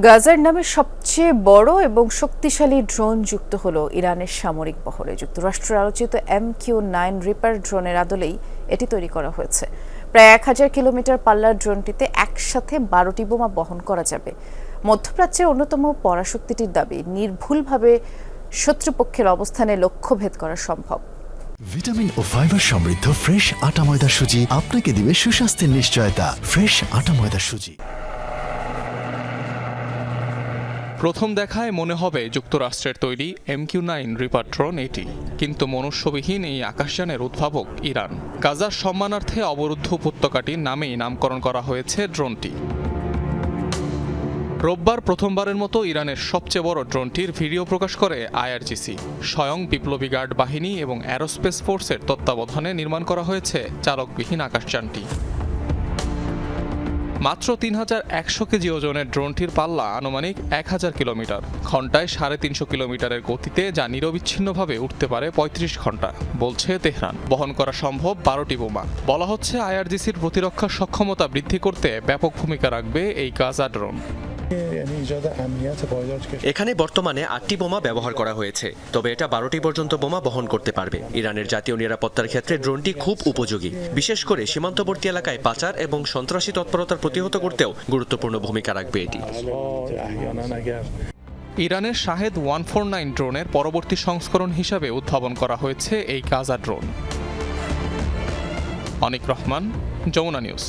গাজার নামে সবচেয়ে বড় এবং শক্তিশালী ড্রোন যুক্ত হল ইরানের সামরিক বহরে। যুক্তরাষ্ট্রের আলোচিত এম কিউ নাইন রিপার ড্রোনের আদলেই এটি তৈরি করা হয়েছে। প্রায় এক হাজার কিলোমিটার পাল্লার ড্রোনটিতে একসাথে বারোটি বোমা বহন করা যাবে। মধ্যপ্রাচ্যের অন্যতম পরাশক্তিটির দাবি, নির্ভুলভাবে শত্রুপক্ষের অবস্থানে লক্ষ্যভেদ করা সম্ভব। ভিটামিন ও ফাইবার সমৃদ্ধ ফ্রেশ আটা ময়দা সুজি আপনাকে দিবে সুস্বাস্থ্যের নিশ্চয়তা। ফ্রেশ আটা ময়দা সুজি। প্রথম দেখায় মনে হবে যুক্তরাষ্ট্রের তৈরি এমকিউ নাইন রিপার ড্রোন এটি। কিন্তু মনুষ্যবিহীন এই আকাশযানের উদ্ভাবক ইরান। গাজার সম্মানার্থে অবরুদ্ধ উপত্যকাটির নামেই নামকরণ করা হয়েছে ড্রোনটি। রোববার প্রথমবারের মতো ইরানের সবচেয়ে বড় ড্রোনটির ভিডিও প্রকাশ করে আইআরজিসি। স্বয়ং বিপ্লবী গার্ড বাহিনী এবং অ্যারোস্পেস ফোর্সের তত্ত্বাবধানে নির্মাণ করা হয়েছে চালকবিহীন আকাশযানটি। মাত্র তিন হাজার একশো কেজি ওজনের ড্রোনটির পাল্লা আনুমানিক এক হাজার কিলোমিটার। ঘন্টায় সাড়ে তিনশো কিলোমিটারের গতিতে যা নিরবিচ্ছিন্নভাবে উঠতে পারে পঁয়ত্রিশ ঘণ্টা, বলছে তেহরান। বহন করা সম্ভব বারোটি বোমা। বলা হচ্ছে আইআরজিসির প্রতিরক্ষা সক্ষমতা বৃদ্ধি করতে ব্যাপক ভূমিকা রাখবে এই গাজা ড্রোন। এখানে বর্তমানে আটটি বোমা ব্যবহার করা হয়েছে তবে এটা বারোটি পর্যন্ত বোমা বহন করতে পারবে। ইরানের জাতীয় নিরাপত্তার ক্ষেত্রে ড্রোনটি খুব উপযোগী। বিশেষ করে সীমান্তবর্তী এলাকায় পাচার এবং সন্ত্রাসী তৎপরতার প্রতিহত করতেও গুরুত্বপূর্ণ ভূমিকা রাখবে এটি। ইরানের শাহেদ ওয়ান ফোর নাইন ড্রোনের পরবর্তী সংস্করণ হিসাবে উদ্ভাবন করা হয়েছে এই Gaza drone. Anik Rahman Jamuna news.